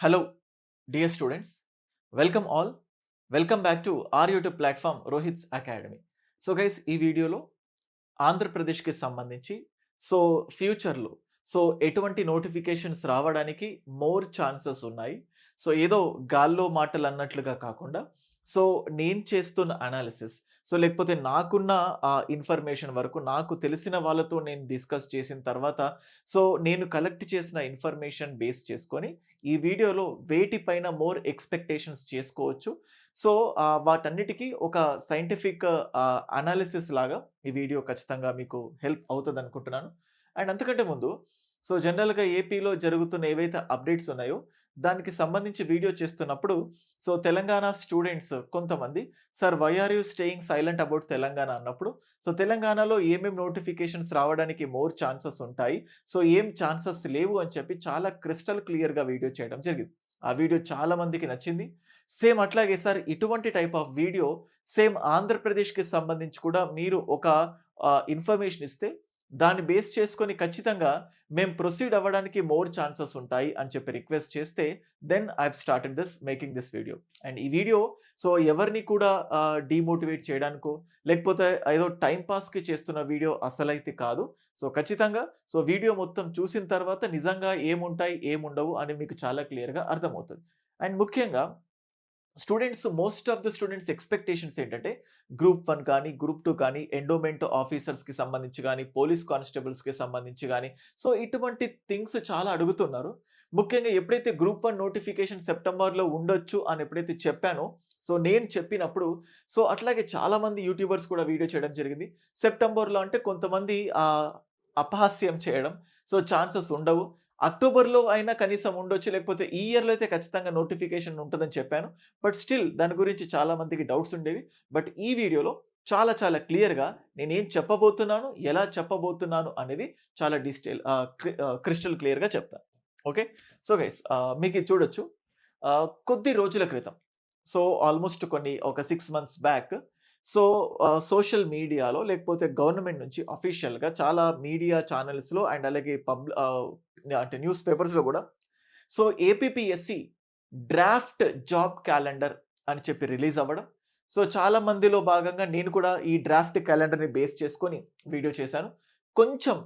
Hello dear students welcome all welcome back to our YouTube platform Rohit's academy so guys ఈ వీడియోలో ఆంధ్రప్రదేశ్కి సంబంధించి so ఫ్యూచర్లో so ఎటువంటి నోటిఫికేషన్స్ రావడానికి మోర్ ఛాన్సెస్ ఉన్నాయి. సో ఏదో గాల్లో మాటలు అన్నట్లుగా కాకుండా సో నేను చేస్తున్న అనాలిసిస్ సో లేకపోతే నాకున్న ఆ ఇన్ఫర్మేషన్ వరకు నాకు తెలిసిన వాళ్ళతో నేను డిస్కస్ చేసిన తర్వాత సో నేను కలెక్ట్ చేసిన ఇన్ఫర్మేషన్ బేస్ చేసుకొని ఈ వీడియోలో వేటిపైన మోర్ ఎక్స్పెక్టేషన్స్ చేసుకోవచ్చు. సో వాటన్నిటికీ వాటన్నిటికి ఒక సైంటిఫిక్ అనాలిసిస్ లాగా ఈ వీడియో ఖచ్చితంగా మీకు హెల్ప్ అవుతుంది అనుకుంటున్నాను అండ్ అంతకంటే ముందు సో జనరల్‌గా ఏపీలో జరుగుతున్న ఏవైతే అప్డేట్స్ ఉన్నాయో దానికి సంబంధించి వీడియో చేస్తున్నప్పుడు సో తెలంగాణ స్టూడెంట్స్ కొంతమంది sir why are you staying silent about Telangana అన్నప్పుడు సో తెలంగాణలో ఏమేమి నోటిఫికేషన్స్ రావడానికి మోర్ ఛాన్సెస్ ఉంటాయి. సో ఏం ఛాన్సెస్ లేవు అని చెప్పి చాలా క్రిస్టల్ క్లియర్‌గా వీడియో చేయడం జరిగింది. ఆ వీడియో చాలా మందికి నచ్చింది. సేమ్ అట్లాగే సార్ ఇటువంటి టైప్ ఆఫ్ వీడియో సేమ్ ఆంధ్రప్రదేశ్‌కి సంబంధించి కూడా మీరు ఒక ఇన్ఫర్మేషన్ ఇస్తే దాన్ని బేస్ చేసుకొని ఖచ్చితంగా మేము ప్రొసీడ్ అవ్వడానికి మోర్ ఛాన్సెస్ ఉంటాయి అని చెప్పి రిక్వెస్ట్ చేస్తే then I started this making this video. And ఈ వీడియో సో ఎవరిని కూడా డీమోటివేట్ చేయడానికో లేకపోతే ఏదో టైంపాస్కి చేస్తున్న వీడియో అసలైతే కాదు. సో ఖచ్చితంగా సో వీడియో మొత్తం చూసిన తర్వాత నిజంగా ఏముంటాయి, ఏముండవు అని మీకు చాలా క్లియర్‌గా అర్థమవుతుంది అండ్ ముఖ్యంగా students most of the students expectations ఏంటంటే గ్రూప్ వన్ కానీ, గ్రూప్ టూ కానీ, ఎండోమెంట్ ఆఫీసర్స్‌కి సంబంధించి కానీ పోలీస్ కానిస్టేబుల్స్‌కి సంబంధించి కానీ సో ఇటువంటి థింగ్స్ చాలా అడుగుతున్నారు. ముఖ్యంగా ఎప్పుడైతే గ్రూప్ వన్ నోటిఫికేషన్ సెప్టెంబర్‌లో ఉండొచ్చు అని ఎప్పుడైతే చెప్పానో, సో నేను చెప్పినప్పుడు సో అట్లాగే చాలామంది యూట్యూబర్స్ కూడా వీడియో చేయడం జరిగింది. సెప్టెంబర్‌లో అంటే కొంతమంది అపహాస్యం చేయడం. సో ఛాన్సెస్ ఉండవు. అక్టోబర్‌లో అయినా కనీసం ఉండొచ్చు. లేకపోతే ఈ ఇయర్‌లో అయితే ఖచ్చితంగా నోటిఫికేషన్ ఉంటుందని చెప్పాను. బట్ స్టిల్ దాని గురించి చాలా మందికి డౌట్స్ ఉండేవి. బట్ ఈ వీడియోలో చాలా చాలా క్లియర్‌గా నేనేం చెప్పబోతున్నాను, ఎలా చెప్పబోతున్నాను అనేది చాలా డిస్టెయిల్ క్రిస్టల్ క్లియర్‌గా చెప్తాను. ఓకే. సో గైస్ మీకు చూడొచ్చు. కొద్ది రోజుల క్రితం సో ఆల్‌మోస్ట్ కొన్ని ఒక six months back so social మీడియాలో లేకపోతే గవర్నమెంట్ నుంచి అఫీషియల్‌గా చాలా మీడియా ఛానల్స్లో అండ్ అలాగే పబ్ అంటే న్యూస్ పేపర్స్‌లో కూడా so APPSC draft job calendar అని చెప్పి రిలీజ్ అవ్వడం. సో చాలా మందిలో భాగంగా నేను కూడా ఈ డ్రాఫ్ట్ క్యాలెండర్‌ని బేస్ చేసుకొని వీడియో చేశాను. కొంచెం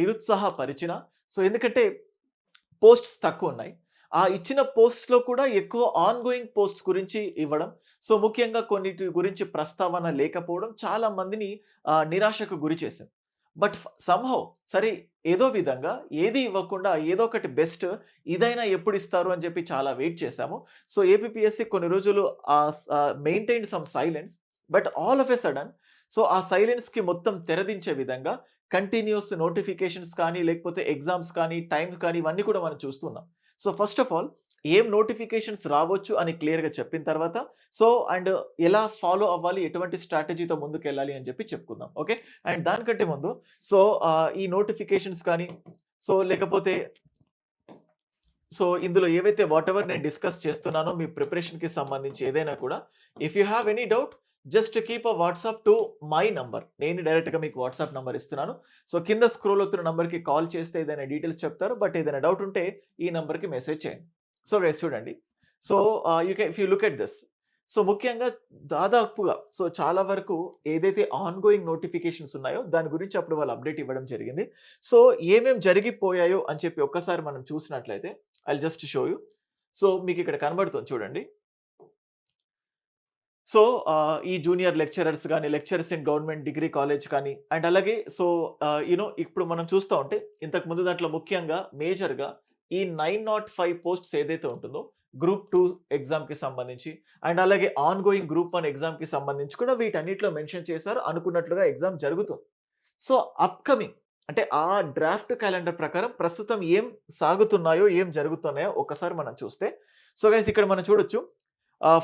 నిరుత్సాహపరిచిన సో ఎందుకంటే పోస్ట్స్ తక్కువ ఉన్నాయి ఆ ఇచ్చిన పోస్ట్స్‌లో కూడా ఎక్కువ ఆన్ గోయింగ్ పోస్ట్స్ గురించి ఇవ్వడం. సో ముఖ్యంగా కొన్నిటి గురించి ప్రస్తావన లేకపోవడం చాలా మందిని నిరాశకు గురి చేసింది. బట్ ఫ్ సమ్‌హౌ సరే ఏదో విధంగా ఏది ఇవ్వకుండా ఏదో ఒకటి బెస్ట్ ఇదైనా ఎప్పుడు ఇస్తారు అని చెప్పి చాలా వెయిట్ చేశాము. సో ఏపీపీఎస్‌సి కొన్ని రోజులు maintain some silence. But all of a sudden so ఆ సైలెన్స్‌కి మొత్తం తెరదించే విధంగా కంటిన్యూస్ నోటిఫికేషన్స్ కానీ, లేకపోతే ఎగ్జామ్స్ కానీ, టైమ్స్ కానీ ఇవన్నీ కూడా మనం చూస్తున్నాం. సో ఫస్ట్ ఆఫ్ ఆల్ ఏం నోటిఫికేషన్స్ రావచ్చు అని క్లియర్‌గా చెప్పిన తర్వాత సో అండ్ ఎలా ఫాలో అవ్వాలి, ఎటువంటి స్ట్రాటజీతో ముందుకెళ్ళాలి అని చెప్పి చెప్పుకుందాం. ఓకే. అండ్ దానికంటే ముందు సో ఈ నోటిఫికేషన్స్ కానీ సో లేకపోతే సో ఇందులో ఏవైతే వాట్ ఎవర్ నేను డిస్కస్ చేస్తున్నానో మీ ప్రిపరేషన్‌కి సంబంధించి ఏదైనా కూడా if you have any doubt just keep a WhatsApp to my number. నేను డైరెక్ట్‌గా మీకు వాట్సాప్ నంబర్ ఇస్తున్నాను. సో కింద స్క్రోల్ అవుతున్న నంబర్‌కి కాల్ చేస్తే ఏదైనా డీటెయిల్స్ చెప్తారు. బట్ ఏదైనా డౌట్ ఉంటే ఈ నంబర్‌కి మెసేజ్ చేయండి. సో గైస్ చూడండి. So you can if you look at this. So ముఖ్యంగా దాదాపుగా సో చాలా వరకు ఏదైతే ఆన్ గోయింగ్ నోటిఫికేషన్స్ ఉన్నాయో దాని గురించి అప్పుడు వాళ్ళు అప్డేట్ ఇవ్వడం జరిగింది. సో ఏమేం జరిగిపోయాయో అని చెప్పి ఒక్కసారి మనం చూసినట్లయితే I'll just show you. So మీకు ఇక్కడ కనబడుతుంది చూడండి. సో uh, ఈ జూనియర్ లెక్చరర్స్ కానీ lecturers in government degree college కానీ అండ్ అలాగే సో యూనో నో ఇప్పుడు మనం చూస్తా ఉంటే ఇంతకు ముందు దాంట్లో ముఖ్యంగా మేజర్‌గా ఈ 905 పోస్ట్స్ ఏదైతే ఉంటుందో గ్రూప్ టూ ఎగ్జామ్‌కి సంబంధించి అండ్ అలాగే ఆన్ గోయింగ్ గ్రూప్ వన్ ఎగ్జామ్‌కి సంబంధించి కూడా వీటన్నిటిలో మెన్షన్ చేశారు. అనుకున్నట్లుగా ఎగ్జామ్ జరుగుతుంది. సో అప్‌కమింగ్ అంటే ఆ డ్రాఫ్ట్ క్యాలెండర్ ప్రకారం ప్రస్తుతం ఏం సాగుతున్నాయో, ఏం జరుగుతున్నాయో ఒకసారి మనం చూస్తే సో గైస్ ఇక్కడ మనం చూడొచ్చు.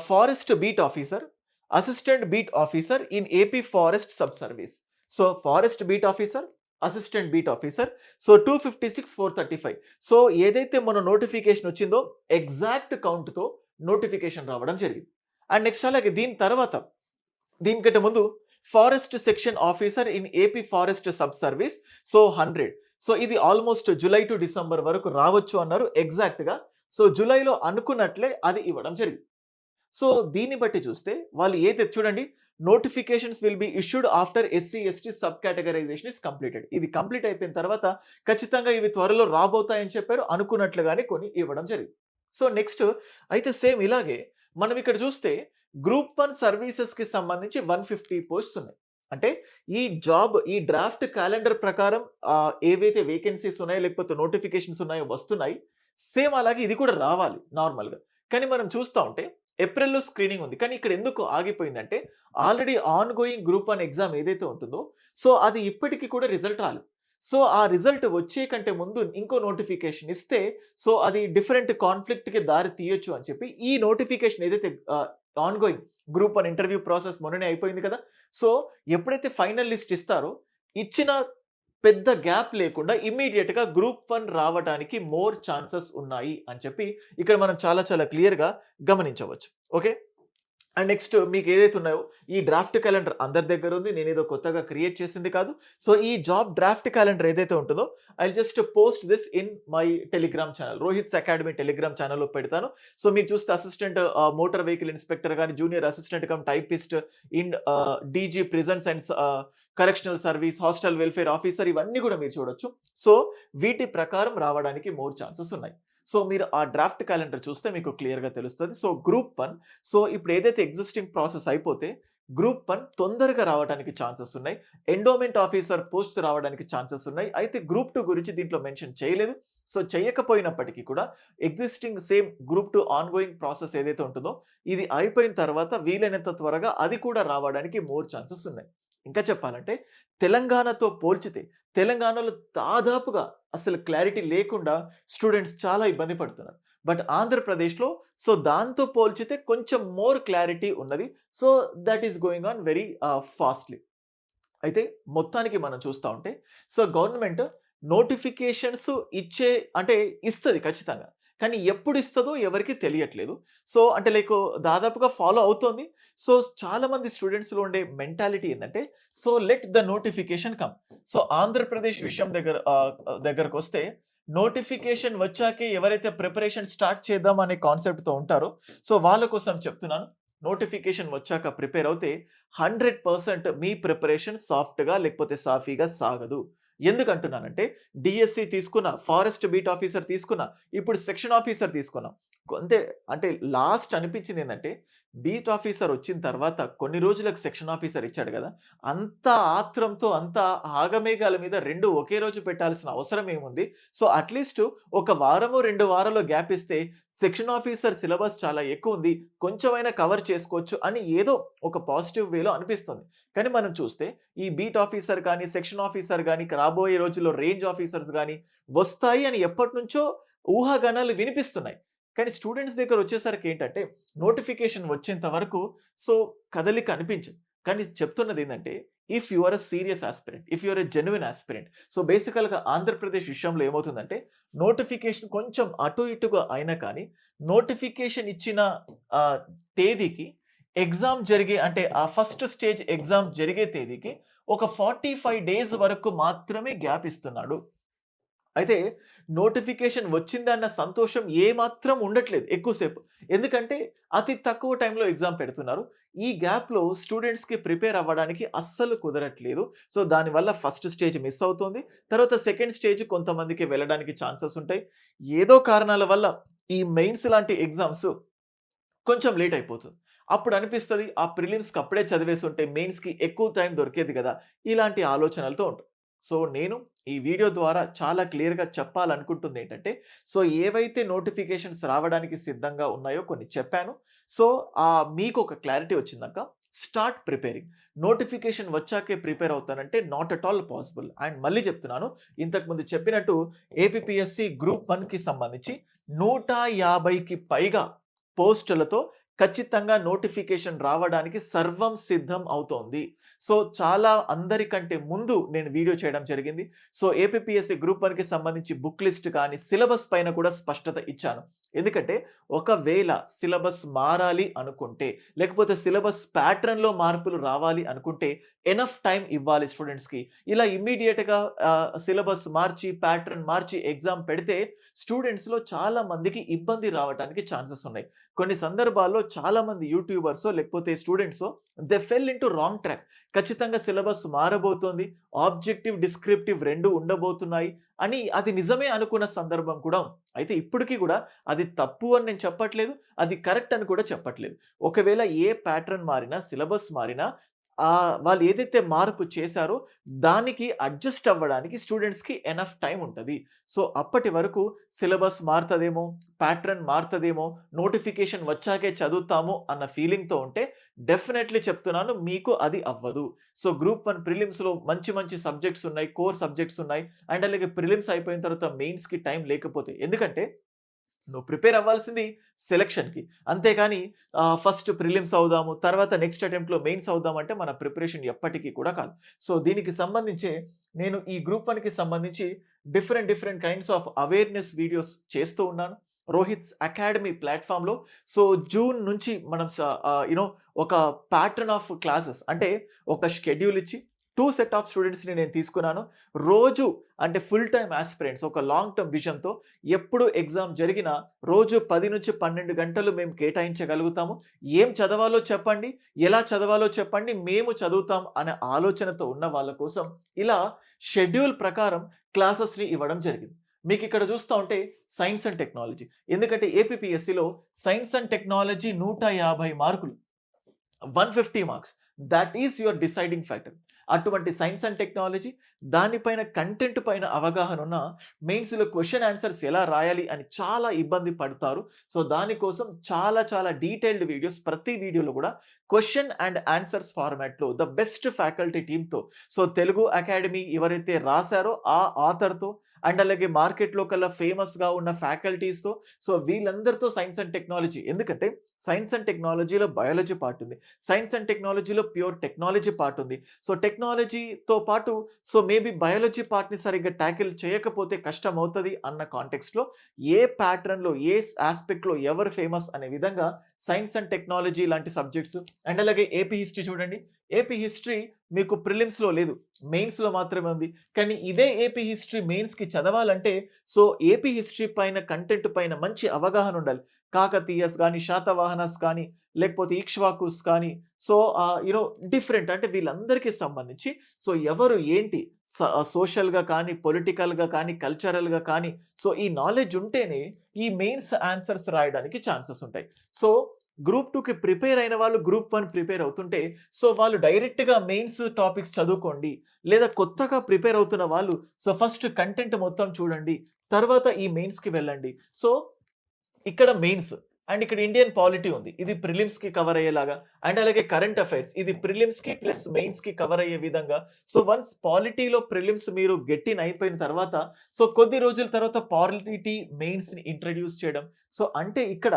Forest beat officer, assistant beat officer in AP forest sub service. So forest beat officer, assistant beat officer. So 256, 435 so ఏదైతే మన నోటిఫికేషన్ వచ్చిందో ఎగ్జాక్ట్ కౌంట్‌తో నోటిఫికేషన్ రావడం జరిగింది. అండ్ నెక్స్ట్ అలాగే దీని తర్వాత దీనికంటే ముందు forest section officer in AP forest sub service so 100 so ఇది ఆల్మోస్ట్ జులై టు డిసెంబర్ వరకు రావచ్చు అన్నారు ఎగ్జాక్ట్‌గా. సో జూలైలో అనుకున్నట్లే అది ఇవ్వడం జరిగింది సో దీన్ని బట్టి చూస్తే వాళ్ళు ఏదైతే చూడండి notifications will be issued after SC ST sub categorization is completed ఇది కంప్లీట్ అయిపోయిన తర్వాత ఖచ్చితంగా ఇవి త్వరలో రాబోతాయని చెప్పారు అనుకున్నట్లుగానే కొన్ని ఇవ్వడం జరిగింది. సో నెక్స్ట్ అయితే సేమ్ ఇలాగే మనం ఇక్కడ చూస్తే గ్రూప్ వన్ సర్వీసెస్కి సంబంధించి వన్ ఫిఫ్టీ పోస్ట్స్ ఉన్నాయి. అంటే ఈ జాబ్ ఈ డ్రాఫ్ట్ క్యాలెండర్ ప్రకారం ఏవైతే వేకెన్సీస్ ఉన్నాయో లేకపోతే నోటిఫికేషన్స్ ఉన్నాయో వస్తున్నాయి సేమ్ అలాగే ఇది కూడా రావాలి నార్మల్గా కానీ మనం చూస్తూ ఉంటే ఏప్రిల్లో స్క్రీనింగ్ ఉంది. కానీ ఇక్కడ ఎందుకు ఆగిపోయిందంటే already ongoing group one exam ఏదైతే ఉంటుందో సో అది ఇప్పటికీ కూడా రిజల్ట్ రాలేదు. సో ఆ రిజల్ట్ వచ్చే కంటే ముందు ఇంకో నోటిఫికేషన్ ఇస్తే సో అది డిఫరెంట్ కాన్ఫ్లిక్ట్కి దారి తీయొచ్చు అని చెప్పి ఈ నోటిఫికేషన్ ఏదైతే ongoing group one interview process మొన్ననే అయిపోయింది కదా. సో ఎప్పుడైతే ఫైనల్ లిస్ట్ ఇస్తారో ఇచ్చిన పెద్ద గ్యాప్ లేకుండా ఇమ్మీడియట్గా గ్రూప్ వన్ రావడానికి మోర్ ఛాన్సెస్ ఉన్నాయి అని చెప్పి ఇక్కడ మనం చాలా చాలా క్లియర్గా గమనించవచ్చు. ఓకే? అండ్ నెక్స్ట్ మీకు ఏదైతే ఉన్నాయో ఈ డ్రాఫ్ట్ క్యాలెండర్ అందరి దగ్గర ఉంది. నేను ఏదో కొత్తగా క్రియేట్ చేసింది కాదు. సో ఈ జాబ్ డ్రాఫ్ట్ క్యాలెండర్ ఏదైతే ఉంటుందో I just post this in my Telegram channel Rohit's academy Telegram ఛానల్లో పెడతాను. సో మీరు చూస్తే అసిస్టెంట్ మోటార్ వెహికల్ ఇన్స్పెక్టర్ కానీ junior assistant cum typist in DG prisons and correctional service hostel welfare officer ఇవన్నీ కూడా మీరు చూడొచ్చు. సో వీటి ప్రకారం రావడానికి మోర్ ఛాన్సెస్ ఉన్నాయి. సో మీరు ఆ డ్రాఫ్ట్ క్యాలెండర్ చూస్తే మీకు క్లియర్గా తెలుస్తుంది. సో గ్రూప్ వన్ సో ఇప్పుడు ఏదైతే ఎగ్జిస్టింగ్ ప్రాసెస్ అయిపోతే గ్రూప్ వన్ తొందరగా రావడానికి ఛాన్సెస్ ఉన్నాయి. ఎండోమెంట్ ఆఫీసర్ పోస్ట్ రావడానికి ఛాన్సెస్ ఉన్నాయి. అయితే గ్రూప్ టూ గురించి దీంట్లో మెన్షన్ చేయలేదు. సో చేయకపోయినప్పటికీ కూడా existing same group two ongoing process ఏదైతే ఉంటుందో ఇది అయిపోయిన తర్వాత వీలైనంత త్వరగా అది కూడా రావడానికి మోర్ ఛాన్సెస్ ఉన్నాయి. ఇంకా చెప్పాలంటే తెలంగాణతో పోల్చితే తెలంగాణలో దాదాపుగా అసలు క్లారిటీ లేకుండా స్టూడెంట్స్ చాలా ఇబ్బంది పడుతున్నారు. బట్ ఆంధ్రప్రదేశ్లో సో దాంతో పోల్చితే కొంచెం మోర్ క్లారిటీ ఉన్నది. So that is going on very fastly. అయితే మొత్తానికి మనం చూస్తూ ఉంటే సో గవర్నమెంట్ నోటిఫికేషన్స్ ఇచ్చే అంటే ఇస్తుంది ఖచ్చితంగా. కానీ ఎప్పుడు ఇస్తుందో ఎవరికి తెలియట్లేదు. సో అంటే లైక్ దాదాపుగా ఫాలో అవుతోంది. సో చాలా మంది స్టూడెంట్స్లో ఉండే మెంటాలిటీ ఏంటంటే so let the notification come. So Andhra Pradesh విషయం దగ్గర దగ్గరకు వస్తే నోటిఫికేషన్ వచ్చాకే ఎవరైతే ప్రిపరేషన్ స్టార్ట్ చేద్దాం అనే కాన్సెప్ట్తో ఉంటారో సో వాళ్ళ కోసం చెప్తున్నాను. నోటిఫికేషన్ వచ్చాక ప్రిపేర్ అవుతే హండ్రెడ్ పర్సెంట్ మీ ప్రిపరేషన్ సాఫ్ట్గా లేకపోతే సాఫీగా సాగదు. ఎందుకు అంటున్నానంటే డిఎస్సి తీసుకున్న ఫారెస్ట్ బీట్ ఆఫీసర్ తీసుకున్న ఇప్పుడు సెక్షన్ ఆఫీసర్ తీసుకున్నాం. కొంతే అంటే లాస్ట్ అనిపించింది ఏంటంటే బీట్ ఆఫీసర్ వచ్చిన తర్వాత కొన్ని రోజులకు సెక్షన్ ఆఫీసర్ ఇచ్చాడు కదా అంత ఆత్రంతో అంత ఆగమేఘాల మీద రెండు ఒకే రోజు పెట్టాల్సిన అవసరం ఏముంది? సో అట్లీస్ట్ ఒక వారము రెండు వారాల్లో గ్యాప్ ఇస్తే సెక్షన్ ఆఫీసర్ సిలబస్ చాలా ఎక్కువ ఉంది కొంచెమైనా కవర్ చేసుకోవచ్చు అని ఏదో ఒక పాజిటివ్ వేలో అనిపిస్తుంది. కానీ మనం చూస్తే ఈ బీట్ ఆఫీసర్ కానీ సెక్షన్ ఆఫీసర్ కానీ రాబోయే రోజుల్లో రేంజ్ ఆఫీసర్స్ కానీ వస్తాయి అని ఎప్పటి నుంచో ఊహాగానాలు వినిపిస్తున్నాయి. కానీ స్టూడెంట్స్ దగ్గర వచ్చేసరికి ఏంటంటే నోటిఫికేషన్ వచ్చేంత వరకు సో కదలిక అనిపించదు. కానీ చెప్తున్నది ఏంటంటే if you are a serious aspirant if your a genuine aspirant so బేసికల్గా ఆంధ్రప్రదేశ్ విషయంలో ఏమవుతుందంటే నోటిఫికేషన్ కొంచెం అటు ఇటుగా అయినా కానీ నోటిఫికేషన్ ఇచ్చిన తేదీకి ఎగ్జామ్ జరిగే అంటే ఆ ఫస్ట్ స్టేజ్ ఎగ్జామ్ జరిగే తేదీకి ఒక ఫార్టీ ఫైవ్ డేస్ వరకు మాత్రమే గ్యాప్ ఇస్తున్నాడు. అయితే నోటిఫికేషన్ వచ్చిందన్న సంతోషం ఏమాత్రం ఉండట్లేదు ఎక్కువసేపు. ఎందుకంటే అతి తక్కువ టైంలో ఎగ్జామ్ పెడుతున్నారు. ఈ గ్యాప్లో స్టూడెంట్స్కి ప్రిపేర్ అవ్వడానికి అస్సలు కుదరట్లేదు. సో దానివల్ల ఫస్ట్ స్టేజ్ మిస్ అవుతుంది. తర్వాత సెకండ్ స్టేజ్ కొంతమందికి వెళ్ళడానికి ఛాన్సెస్ ఉంటాయి. ఏదో కారణాల వల్ల ఈ మెయిన్స్ లాంటి ఎగ్జామ్స్ కొంచెం లేట్ అయిపోతుంది. అప్పుడు అనిపిస్తుంది ఆ ప్రిలిమ్స్కి అప్పుడే చదివేసి ఉంటే మెయిన్స్కి ఎక్కువ టైం దొరికేది కదా ఇలాంటి ఆలోచనలతో ఉంటుంది సో నేను ఈ వీడియో ద్వారా చాలా క్లియర్గా చెప్పాలనుకుంటుంది ఏంటంటే సో ఏవైతే నోటిఫికేషన్స్ రావడానికి సిద్ధంగా ఉన్నాయో కొన్ని చెప్పాను. సో ఆ మీకు ఒక క్లారిటీ వచ్చిందాక స్టార్ట్ ప్రిపేరింగ్. నోటిఫికేషన్ వచ్చాకే prepare అవుతానంటే not at all possible and మళ్ళీ చెప్తున్నాను ఇంతకుముందు చెప్పినట్టు ఏపీఎస్సి గ్రూప్ వన్కి సంబంధించి నూట యాభైకి పైగా పోస్టులతో ఖచ్చితంగా నోటిఫికేషన్ రావడానికి సర్వం సిద్ధం అవుతోంది. సో చాలా అందరికంటే ముందు నేను వీడియో చేయడం జరిగింది. సో ఏపీఎస్సి గ్రూప్ వన్కి సంబంధించి బుక్ లిస్ట్ కానీ సిలబస్ పైన కూడా స్పష్టత ఇచ్చాను. ఎందుకంటే ఒకవేళ సిలబస్ మారాలి అనుకుంటే లేకపోతే సిలబస్ ప్యాటర్న్‌లో మార్పులు రావాలి అనుకుంటే ఎనఫ్ టైం ఇవ్వాలి స్టూడెంట్స్‌కి. ఇలా ఇమ్మీడియట్గా సిలబస్ మార్చి, ప్యాటర్న్ మార్చి ఎగ్జామ్ పెడితే స్టూడెంట్స్‌లో చాలా మందికి ఇబ్బంది రావటానికి ఛాన్సెస్ ఉన్నాయి. కొన్ని సందర్భాల్లో చాలామంది యూట్యూబర్సో లేకపోతే స్టూడెంట్సో they fell into wrong track. ఖచ్చితంగా సిలబస్ మారబోతోంది. ఆబ్జెక్టివ్, డిస్క్రిప్టివ్ రెండు ఉండబోతున్నాయి అని అది నిజమే అనుకున్న సందర్భం కూడా అయితే ఇప్పటికీ కూడా అది తప్పు అని నేను చెప్పట్లేదు. అది కరెక్ట్ అని కూడా చెప్పట్లేదు. ఒకవేళ ఏ ప్యాటర్న్ మారినా, సిలబస్ మారినా వాళ్ళు ఏదైతే మార్పు చేశారో దానికి అడ్జస్ట్ అవ్వడానికి స్టూడెంట్స్‌కి ఎనఫ్ టైం ఉంటుంది సో, అప్పటి వరకు సిలబస్ మారుతుందేమో ప్యాటర్న్ మారుతుందేమో నోటిఫికేషన్ వచ్చాకే చదువుతాము అన్న ఫీలింగ్‌తో ఉంటే డెఫినెట్లీ చెప్తున్నాను మీకు అది అవ్వదు. సో, గ్రూప్ వన్ ప్రిలిమ్స్‌లో మంచి మంచి సబ్జెక్ట్స్ ఉన్నాయి. కోర్ సబ్జెక్ట్స్ ఉన్నాయి. అండ్ అలాగే ప్రిలిమ్స్ అయిపోయిన తర్వాత మెయిన్స్‌కి టైం లేకపోతే ఎందుకంటే నువ్వు ప్రిపేర్ అవ్వాల్సింది సెలక్షన్‌కి. అంతేకాని ఫస్ట్ ప్రిలిమ్స్ అవుదాము, తర్వాత నెక్స్ట్ అటెంప్ట్‌లో మెయిన్స్ అవుదాం అంటే మన ప్రిపరేషన్ ఎప్పటికీ కూడా కాదు. సో, దీనికి సంబంధించే నేను ఈ గ్రూప్ వన్కి సంబంధించి different different kinds of awareness videos చేస్తూ ఉన్నాను. రోహిత్స్ అకాడమీ ప్లాట్ఫామ్లో సో, జూన్ నుంచి మనం స ఒక ప్యాటర్న్ ఆఫ్ క్లాసెస్ అంటే ఒక షెడ్యూల్ ఇచ్చి టూ సెట్ ఆఫ్ స్టూడెంట్స్‌ని నేను తీసుకున్నాను. రోజు అంటే ఫుల్ టైమ్ ఆస్పిరెంట్స్ ఒక లాంగ్ టర్మ్ విజన్‌తో ఎప్పుడు ఎగ్జామ్ జరిగినా రోజు 10-12 గంటలు మేము కేటాయించగలుగుతాము. ఏం చదవాలో చెప్పండి, ఎలా చదవాలో చెప్పండి, మేము చదువుతాం అనే ఆలోచనతో ఉన్న వాళ్ళ కోసం ఇలా షెడ్యూల్ ప్రకారం క్లాసెస్‌ని ఇవ్వడం జరిగింది. మీకు ఇక్కడ చూస్తా ఉంటే సైన్స్ అండ్ టెక్నాలజీ. ఎందుకంటే ఏపీపీఎస్సీలో సైన్స్ అండ్ టెక్నాలజీ 150 మార్కులు. 150 marks. That is your deciding factor. అటువంటి సైన్స్ అండ్ టెక్నాలజీ దానిపైన కంటెంట్ పైన అవగాహన ఉన్న మెయిన్స్‌లో క్వశ్చన్ ఆన్సర్స్ ఎలా రాయాలి అని చాలా ఇబ్బంది పడతారు. సో, దానికోసం చాలా చాలా డీటెయిల్డ్ వీడియోస్ ప్రతి వీడియోలో కూడా క్వశ్చన్ అండ్ ఆన్సర్స్ ఫార్మాట్‌లో ద బెస్ట్ ఫ్యాకల్టీ టీమ్‌తో సో, తెలుగు అకాడమీ ఎవరైతే రాశారో ఆ ఆథర్‌తో అండ్ అలాగే మార్కెట్‌లో కల్లా ఫేమస్‌గా ఉన్న ఫ్యాకల్టీస్‌తో సో, వీళ్ళందరితో సైన్స్ అండ్ టెక్నాలజీ ఎందుకంటే సైన్స్ అండ్ టెక్నాలజీలో బయాలజీ పార్ట్ ఉంది. సైన్స్ అండ్ టెక్నాలజీలో ప్యూర్ టెక్నాలజీ పార్ట్ ఉంది. సో, టెక్నాలజీతో పాటు సో, మేబీ బయాలజీ పార్ట్‌ని సరిగ్గా టాకిల్ చేయకపోతే కష్టమవుతది అన్న కాంటెక్స్ట్‌లో ఏ ప్యాటర్న్‌లో, ఏ ఆస్పెక్ట్లో యాస్పెక్ట్‌లో ఎవరు ఫేమస్ అనే విధంగా సైన్స్ అండ్ టెక్నాలజీ లాంటి సబ్జెక్ట్స్ అండ్ అలాగే ఏపీ హిస్టరీ చూడండి. ఏపీ హిస్టరీ మీకు ప్రిలిమ్స్‌లో లేదు. మెయిన్స్‌లో మాత్రమే ఉంది. కానీ ఇదే ఏపీ హిస్టరీ మెయిన్స్‌కి చదవాలంటే సో, ఏపీ హిస్టరీ పైన కంటెంట్ పైన మంచి అవగాహన ఉండాలి. కాకతీయస్ కానీ శాతవాహనస్ కానీ, లేకపోతే ఈక్ష్వాకుస్ కానీ సో, యూనో డిఫరెంట్ అంటే వీళ్ళందరికీ సంబంధించి సో, ఎవరు ఏంటి సోషల్‌గా కానీ, పొలిటికల్‌గా కానీ, కల్చరల్‌గా కానీ సో, ఈ నాలెడ్జ్ ఉంటేనే ఈ మెయిన్స్ ఆన్సర్స్ రాయడానికి ఛాన్సెస్ ఉంటాయి. సో, గ్రూప్ టూకి ప్రిపేర్ అయిన వాళ్ళు గ్రూప్ వన్ ప్రిపేర్ అవుతుంటే సో, వాళ్ళు డైరెక్ట్‌గా మెయిన్స్ టాపిక్స్ చదువుకోండి. లేదా కొత్తగా ప్రిపేర్ అవుతున్న వాళ్ళు సో, ఫస్ట్ కంటెంట్ మొత్తం చూడండి. తర్వాత ఈ మెయిన్స్‌కి వెళ్ళండి. సో, ఇక్కడ మెయిన్స్ అండ్ ఇక్కడ ఇండియన్ పాలిటీ ఉంది. ఇది ప్రిలిమ్స్‌కి కవర్ అయ్యేలాగా అండ్ అలాగే కరెంట్ అఫైర్స్ ఇది ప్రిలిమ్స్‌కి ప్లస్ మెయిన్స్‌కి కవర్ అయ్యే విధంగా సో, వన్స్ పాలిటీలో ప్రిలిమ్స్ మీరు గెట్టిన్ అయిపోయిన తర్వాత సో, కొద్ది రోజుల తర్వాత పాలిటీ మెయిన్స్‌ని ఇంట్రడ్యూస్ చేయడం. సో, అంటే ఇక్కడ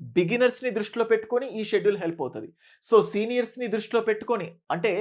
బిగినర్స్‌ని దృష్టిలో పెట్టుకొని ఈ షెడ్యూల్ హెల్ప్ అవుతుంది సో, సీనియర్స్‌ని దృష్టిలో పెట్టుకొని అంటే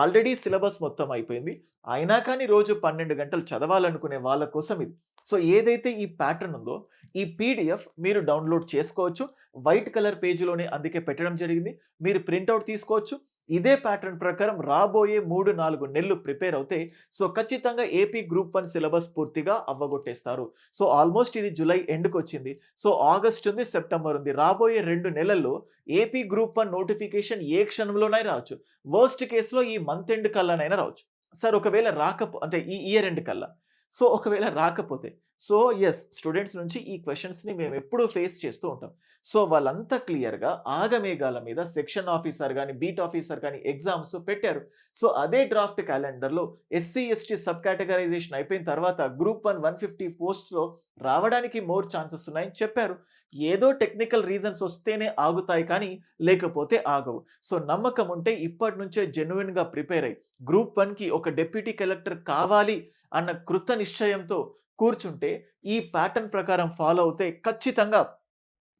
ఆల్రెడీ సిలబస్ మొత్తం అయిపోయింది. అయినా కానీ రోజు 12 గంటలు చదవాలనుకునే వాళ్ళ కోసం ఇది. సో, ఏదైతే ఈ ప్యాటర్న్ ఉందో ఈ పీడీఎఫ్ మీరు డౌన్‌లోడ్ చేసుకోవచ్చు. వైట్ కలర్ పేజీలోనే అందుకే పెట్టడం జరిగింది. మీరు ప్రింటౌట్ తీసుకోవచ్చు. ఇదే ప్యాటర్న్ ప్రకారం రాబోయే 3, 4 నెలలు ప్రిపేర్ అవుతే సో, ఖచ్చితంగా ఏపీ గ్రూప్ వన్ సిలబస్ పూర్తిగా అవ్వగొట్టేస్తారు. సో, ఆల్మోస్ట్ ఇది జులై ఎండ్‌కొచ్చింది. సో, ఆగస్ట్ ఉంది, సెప్టెంబర్ ఉంది. రాబోయే రెండు నెలల్లో ఏపీ గ్రూప్ వన్ నోటిఫికేషన్ ఏ క్షణంలోనైనా రావచ్చు. వర్స్ట్ కేసులో ఈ మంత్ ఎండ్ కల్లానైనా రావచ్చు. సార్ ఒకవేళ రాకపో అంటే ఈ ఇయర్ ఎండ్ కల్లా. సో, ఒకవేళ రాకపోతే సో, ఎస్ స్టూడెంట్స్ నుంచి ఈ క్వశ్చన్స్ని మేము ఎప్పుడూ ఫేస్ చేస్తూ ఉంటాం. సో, వాళ్ళంతా క్లియర్‌గా ఆగమేఘాల మీద సెక్షన్ ఆఫీసర్ కానీ బీట్ ఆఫీసర్ కానీ ఎగ్జామ్స్ పెట్టారు. సో, అదే డ్రాఫ్ట్ క్యాలెండర్‌లో ఎస్సీ, ఎస్టీ సబ్ కేటగరైజేషన్ అయిపోయిన తర్వాత గ్రూప్ 1 150 పోస్ట్స్‌లో రావడానికి మోర్ ఛాన్సెస్ ఉన్నాయని చెప్పారు. ఏదో టెక్నికల్ రీజన్స్ వస్తేనే ఆగుతాయి కానీ లేకపోతే ఆగవు. సో, నమ్మకం ఉంటే ఇప్పటి నుంచే జెన్యున్గా ప్రిపేర్ అయ్యి గ్రూప్ వన్కి ఒక డెప్యూటీ కలెక్టర్ కావాలి అన్న కృత నిశ్చయంతో కూర్చుంటే ఈ ప్యాటర్న్ ప్రకారం ఫాలో అవుతే ఖచ్చితంగా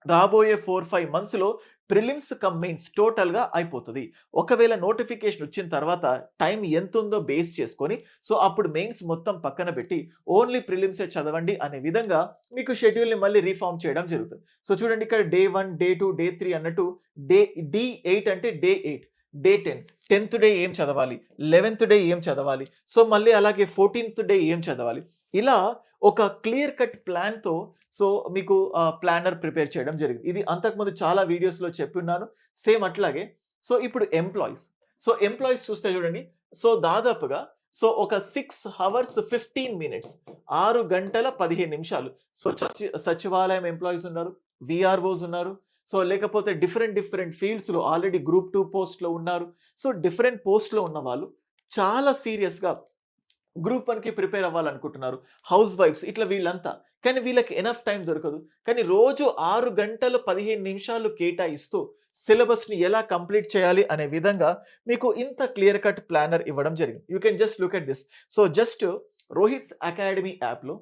రాబోయే ఫోర్ ఫైవ్ మంత్స్లో ప్రిలిమ్స్ కమ్ మెయిన్స్ టోటల్గా అయిపోతుంది. ఒకవేళ నోటిఫికేషన్ వచ్చిన తర్వాత టైం ఎంత ఉందో బేస్ చేసుకొని సో అప్పుడు మెయిన్స్ మొత్తం పక్కన పెట్టి ఓన్లీ ప్రిలిమ్సే చదవండి అనే విధంగా మీకు షెడ్యూల్ని మళ్ళీ రీఫార్మ్ చేయడం జరుగుతుంది. సో చూడండి ఇక్కడ day one day two day three అన్నట్టు డే డి ఎయిట్ అంటే day eight day ten. Tenth day ఏం చదవాలి? లెవెన్త్ డే ఏం చదవాలి? సో మళ్ళీ అలాగే ఫోర్టీన్త్ డే ఏం చదవాలి? ఇలా ఒక క్లియర్ కట్ ప్లాన్తో సో మీకు ప్లానర్ ప్రిపేర్ చేయడం జరిగింది. ఇది అంతకుముందు చాలా వీడియోస్లో చెప్పున్నాను. సేమ్ అట్లాగే. సో ఇప్పుడు ఎంప్లాయీస్. సో ఎంప్లాయీస్ చూస్తే చూడండి. సో దాదాపుగా సో ఒక సిక్స్ హవర్స్ ఫిఫ్టీన్ మినిట్స్. ఆరు గంటల పదిహేను నిమిషాలు. సో సచి- సచివాలయం ఎంప్లాయీస్ ఉన్నారు. విఆర్ఓస్ ఉన్నారు. సో లేకపోతే డిఫరెంట్ డిఫరెంట్ ఫీల్డ్స్లో ఆల్రెడీ గ్రూప్ టూ పోస్ట్లో ఉన్నారు. సో డిఫరెంట్ పోస్ట్లో ఉన్న వాళ్ళు చాలా సీరియస్గా గ్రూప్ వన్కి ప్రిపేర్ అవ్వాలనుకుంటున్నారు. హౌస్ వైఫ్స్ ఇట్లా వీళ్ళంతా. కానీ వీళ్ళకి ఎనఫ్ టైం దొరకదు. కానీ రోజు ఆరు గంటలు పదిహేను నిమిషాలు కేటాయిస్తూ సిలబస్ని ఎలా కంప్లీట్ చేయాలి అనే విధంగా మీకు ఇంత క్లియర్ కట్ ప్లానర్ ఇవ్వడం జరిగింది. You can just look at this so just Rohit's academy యాప్లో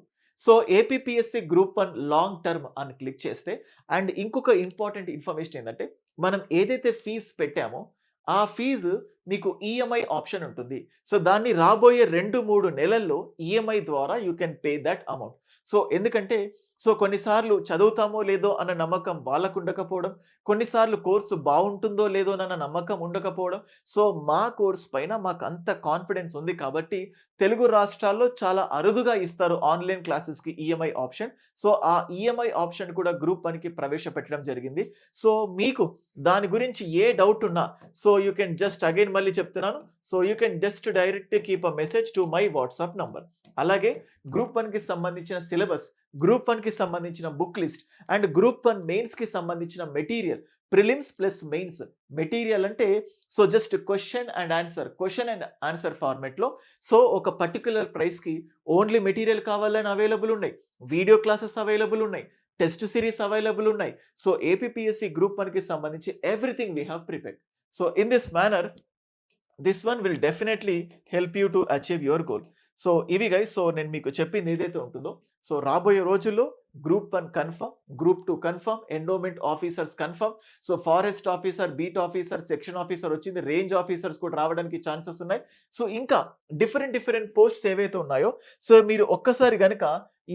so APPSC group one long term అని క్లిక్ చేస్తే అండ్ ఇంకొక ఇంపార్టెంట్ ఇన్ఫర్మేషన్ ఏంటంటే మనం ఏదైతే ఫీజు పెట్టామో ఆ ఫీజు మీకు ఈఎంఐ ఆప్షన్ ఉంటుంది. సో దాన్ని రాబోయే రెండు మూడు నెలల్లో ఈఎంఐ ద్వారా you can pay that amount so ఎందుకంటే సో కొన్నిసార్లు చదువుతామో లేదో అన్న నమ్మకం వాళ్ళకు ఉండకపోవడం కొన్నిసార్లు కోర్సు బాగుంటుందో లేదో అన్న నమ్మకం ఉండకపోవడం సో మా కోర్స్ పైన మాకు అంత కాన్ఫిడెన్స్ ఉంది కాబట్టి తెలుగు రాష్ట్రాల్లో చాలా అరుదుగా ఇస్తారు ఆన్లైన్ క్లాసెస్కి ఈఎంఐ ఆప్షన్. సో ఆ ఈఎంఐ ఆప్షన్ కూడా గ్రూప్ వన్కి ప్రవేశపెట్టడం జరిగింది. సో మీకు దాని గురించి ఏ డౌట్ ఉన్నా so you can just again మళ్ళీ చెప్తున్నాను. So you can just direct keep a message to my WhatsApp number. అలాగే గ్రూప్ వన్కి సంబంధించిన సిలబస్ గ్రూప్ వన్కి సంబంధించిన book list and group one మెయిన్స్కి సంబంధించిన material prelims plus mains material అంటే so just question and answer question and answer ఫార్మెట్లో so ఒక particular ప్రైస్కి ఓన్లీ మెటీరియల్ కావాలని అవైలబుల్ ఉన్నాయి. వీడియో క్లాసెస్ అవైలబుల్ ఉన్నాయి. టెస్ట్ సిరీస్ అవైలబుల్ ఉన్నాయి. సో ఏపీఎస్సి గ్రూప్ వన్కి సంబంధించి everything we have prepare so in this manner this one will definitely help you to achieve your goal so ఇవి guy so నేను మీకు చెప్పింది ఏదైతే ఉంటుందో సో రాబోయే రోజుల్లో group one confirm group two confirm endowment officers confirm. So forest officer beat officer section officer వచ్చింది range officers కూడా రావడానికి ఛాన్సెస్ ఉన్నాయి. సో ఇంకా డిఫరెంట్ డిఫరెంట్ పోస్ట్స్ ఏవైతే ఉన్నాయో సో మీరు ఒక్కసారి కనుక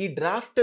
ఈ డ్రాఫ్ట్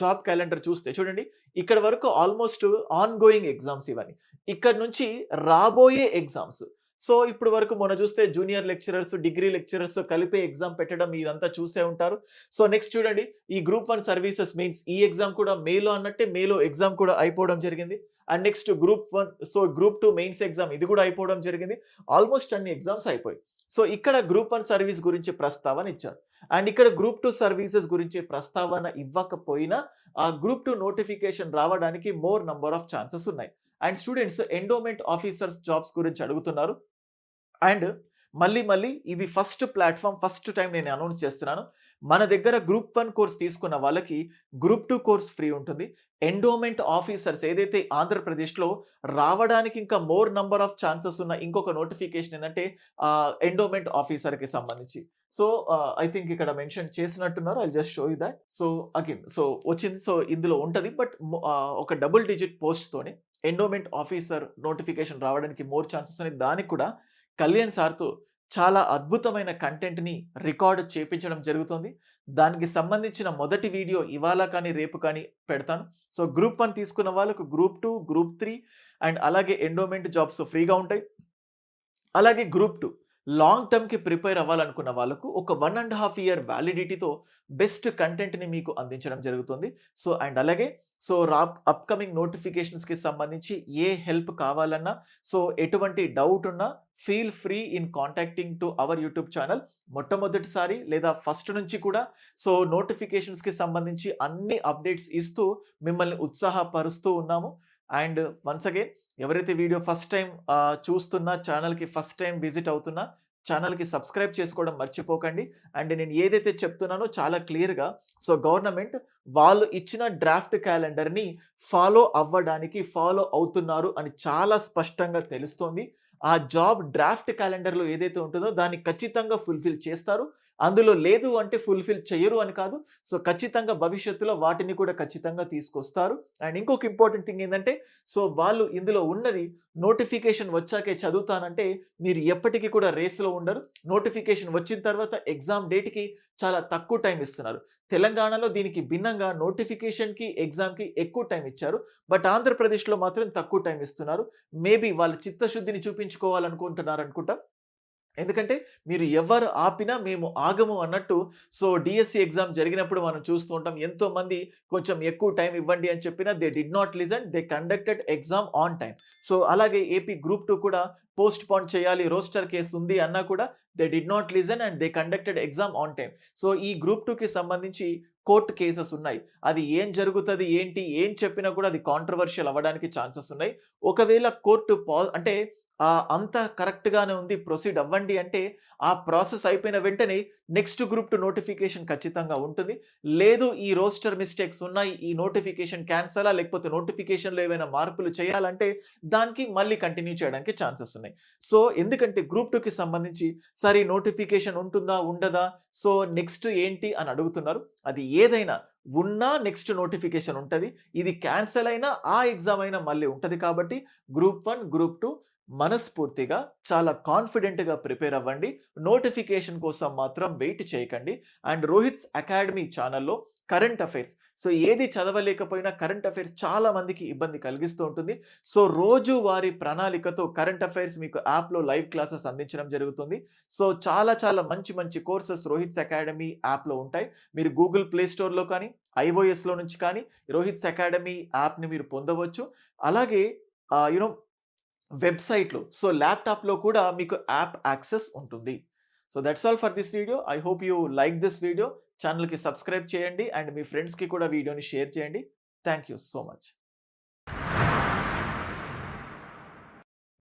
జాబ్ క్యాలెండర్ చూస్తే చూడండి ఇక్కడ వరకు ఆల్మోస్ట్ ఆన్ గోయింగ్ ఎగ్జామ్స్ ఇవన్నీ. ఇక్కడ నుంచి రాబోయే ఎగ్జామ్స్ సో ఇప్పుడు వరకు మొన్న చూస్తే జూనియర్ లెక్చరర్స్ డిగ్రీ లెక్చరర్స్ కలిపే ఎగ్జామ్ పెట్టడం ఇదంతా చూసే ఉంటారు. సో నెక్స్ట్ చూడండి ఈ గ్రూప్ వన్ సర్వీసెస్ మీన్స్ ఈ ఎగ్జామ్ కూడా మేలో అన్నట్టే మేలో ఎగ్జామ్ కూడా అయిపోవడం జరిగింది. And next group one so group two mains exam ఇది కూడా అయిపోవడం జరిగింది. ఆల్మోస్ట్ అన్ని ఎగ్జామ్స్ అయిపోయాయి సో ఇక్కడ గ్రూప్ వన్ సర్వీస్ గురించి ప్రస్తావన ఇచ్చారు. అండ్ ఇక్కడ గ్రూప్ టూ సర్వీసెస్ గురించి ప్రస్తావన ఇవ్వకపోయినా ఆ గ్రూప్ టూ నోటిఫికేషన్ రావడానికి మోర్ నంబర్ ఆఫ్ ఛాన్సెస్ ఉన్నాయి. And students endowment officers jobs గురించి అడుగుతున్నారు. అండ్ మళ్ళీ మళ్ళీ ఇది ఫస్ట్ ప్లాట్ఫామ్ ఫస్ట్ టైం నేను అనౌన్స్ చేస్తున్నాను. మన దగ్గర గ్రూప్ వన్ కోర్స్ తీసుకున్న వాళ్ళకి గ్రూప్ టూ కోర్స్ ఫ్రీ ఉంటుంది. ఎండోమెంట్ ఆఫీసర్స్ ఏదైతే ఆంధ్రప్రదేశ్లో రావడానికి ఇంకా మోర్ నంబర్ ఆఫ్ ఛాన్సెస్ ఉన్న ఇంకొక నోటిఫికేషన్ ఏంటంటే ఎండోమెంట్ ఆఫీసర్కి సంబంధించి. సో ఐ థింక్ ఇక్కడ మెన్షన్ చేసినట్టున్నారు. I just show you that. So again so వచ్చింది. సో ఇందులో ఉంటుంది. బట్ ఒక డబుల్ డిజిట్ పోస్ట్తోనే ఎండోమెంట్ ఆఫీసర్ నోటిఫికేషన్ రావడానికి మోర్ ఛాన్సెస్ అనేది దానికి కూడా కళ్యాణ్ సార్తో చాలా అద్భుతమైన కంటెంట్ని రికార్డ్ చేపించడం జరుగుతుంది. దానికి సంబంధించిన మొదటి వీడియో ఇవాళ కానీ రేపు కానీ పెడతాను. సో గ్రూప్ వన్ తీసుకున్న వాళ్ళకు group two group three and అలాగే ఎండోమెంట్ జాబ్స్ ఫ్రీగా ఉంటాయి. అలాగే గ్రూప్ టూ లాంగ్ టర్మ్కి ప్రిపేర్ అవ్వాలనుకున్న వాళ్ళకు ఒక వన్ అండ్ హాఫ్ ఇయర్ వ్యాలిడిటీతో బెస్ట్ కంటెంట్ని మీకు అందించడం జరుగుతుంది. సో అండ్ అలాగే సో రా అప్కమింగ్ నోటిఫికేషన్స్కి సంబంధించి ఏ హెల్ప్ కావాలన్నా సో ఎటువంటి డౌట్ ఉన్నా feel free in contacting to our YouTube channel మొట్టమొదటిసారి లేదా ఫస్ట్ నుంచి కూడా. సో నోటిఫికేషన్స్కి సంబంధించి అన్ని అప్డేట్స్ ఇస్తూ మిమ్మల్ని ఉత్సాహపరుస్తూ ఉన్నాము. అండ్ వన్స్ అగైన్ ఎవరైతే వీడియో ఫస్ట్ టైం చూస్తున్నా ఛానల్కి ఫస్ట్ టైం విజిట్ అవుతున్నా ఛానల్కి సబ్స్క్రైబ్ చేసుకోవడం మర్చిపోకండి. అండ్ నేను ఏదైతే చెప్తున్నానో చాలా క్లియర్గా. సో గవర్నమెంట్ వాళ్ళు ఇచ్చిన డ్రాఫ్ట్ క్యాలెండర్ని ఫాలో అవ్వడానికి ఫాలో అవుతున్నారు అని చాలా స్పష్టంగా తెలుస్తోంది. ఆ జాబ్ డ్రాఫ్ట్ క్యాలెండర్లో ఏదైతే ఉంటుందో దాన్ని ఖచ్చితంగా ఫుల్ఫిల్ చేస్తారు. అందులో లేదు అంటే ఫుల్ఫిల్ చేయరు అని కాదు. సో ఖచ్చితంగా భవిష్యత్తులో వాటిని కూడా ఖచ్చితంగా తీసుకొస్తారు. అండ్ ఇంకొక ఇంపార్టెంట్ థింగ్ ఏంటంటే సో వాళ్ళు ఇందులో ఉన్నది నోటిఫికేషన్ వచ్చాకే చదువుతానంటే మీరు ఎప్పటికీ కూడా రేస్లో ఉండరు. నోటిఫికేషన్ వచ్చిన తర్వాత ఎగ్జామ్ డేట్కి చాలా తక్కువ టైం ఇస్తున్నారు. తెలంగాణలో దీనికి భిన్నంగా నోటిఫికేషన్కి ఎగ్జామ్కి ఎక్కువ టైం ఇచ్చారు. బట్ ఆంధ్రప్రదేశ్లో మాత్రం తక్కువ టైం ఇస్తున్నారు. మేబీ వాళ్ళ చిత్తశుద్ధిని చూపించుకోవాలనుకుంటున్నారు అనుకుంటా ఎందుకంటే మీరు ఎవరు ఆపినా మేము ఆగము అన్నట్టు. సో డిఎస్సి ఎగ్జామ్ జరిగినప్పుడు మనం చూస్తూ ఉంటాం ఎంతోమంది కొంచెం ఎక్కువ టైం ఇవ్వండి అని చెప్పినా they did not listen they conducted exam on time so అలాగే ఏపీ గ్రూప్ టూ కూడా పోస్ట్ పోన్ చేయాలి రోస్టర్ కేసు ఉంది అన్నా కూడా they did not listen and they conducted exam on time so ఈ గ్రూప్ టూకి సంబంధించి కోర్టు కేసెస్ ఉన్నాయి. అది ఏం జరుగుతుంది ఏంటి ఏం చెప్పినా కూడా అది కాంట్రవర్షియల్ అవ్వడానికి ఛాన్సెస్ ఉన్నాయి. ఒకవేళ కోర్టు పా అంటే అంతా కరెక్ట్గానే ఉంది ప్రొసీడ్ అవ్వండి అంటే ఆ ప్రాసెస్ అయిపోయిన వెంటనే నెక్స్ట్ గ్రూప్ టు నోటిఫికేషన్ ఖచ్చితంగా ఉంటుంది. లేదు ఈ రోస్టర్ మిస్టేక్స్ ఉన్నాయి ఈ నోటిఫికేషన్ క్యాన్సలా లేకపోతే నోటిఫికేషన్లో ఏవైనా మార్పులు చేయాలంటే దానికి మళ్ళీ కంటిన్యూ చేయడానికి ఛాన్సెస్ ఉన్నాయి. సో ఎందుకంటే గ్రూప్ టూకి సంబంధించి సరే నోటిఫికేషన్ ఉంటుందా ఉండదా? సో నెక్స్ట్ ఏంటి? అని అడుగుతున్నారు. అది ఏదైనా ఉన్నా నెక్స్ట్ నోటిఫికేషన్ ఉంటుంది. ఇది క్యాన్సిల్ అయినా ఆ ఎగ్జామ్ అయినా మళ్ళీ ఉంటుంది కాబట్టి గ్రూప్ వన్ గ్రూప్ టూ మనస్ఫూర్తిగా చాలా కాన్ఫిడెంట్గా ప్రిపేర్ అవ్వండి. నోటిఫికేషన్ కోసం మాత్రం వెయిట్ చేయకండి. అండ్ రోహిత్స్ అకాడమీ ఛానల్లో కరెంట్ అఫైర్స్. సో ఏది చదవలేకపోయినా కరెంట్ అఫైర్స్ చాలా మందికి ఇబ్బంది కలిగిస్తూ ఉంటుంది. సో రోజు వారి ప్రణాళికతో కరెంట్ అఫైర్స్ మీకు యాప్లో లైవ్ క్లాసెస్ అందించడం జరుగుతుంది. సో చాలా చాలా మంచి మంచి కోర్సెస్ రోహిత్స్ అకాడమీ యాప్లో ఉంటాయి. మీరు గూగుల్ ప్లే స్టోర్లో కానీ ఐఓఎస్లో నుంచి కానీ రోహిత్స్ అకాడమీ యాప్ని మీరు పొందవచ్చు. అలాగే యూనో వెబ్సైట్లో. సో ల్యాప్టాప్లో కూడా మీకు యాప్ యాక్సెస్ ఉంటుంది. So that's all for this video. I hope you like this video. ఛానల్కి సబ్స్క్రైబ్ చేయండి. అండ్ మీ ఫ్రెండ్స్కి కూడా వీడియోని షేర్ చేయండి. Thank you so much.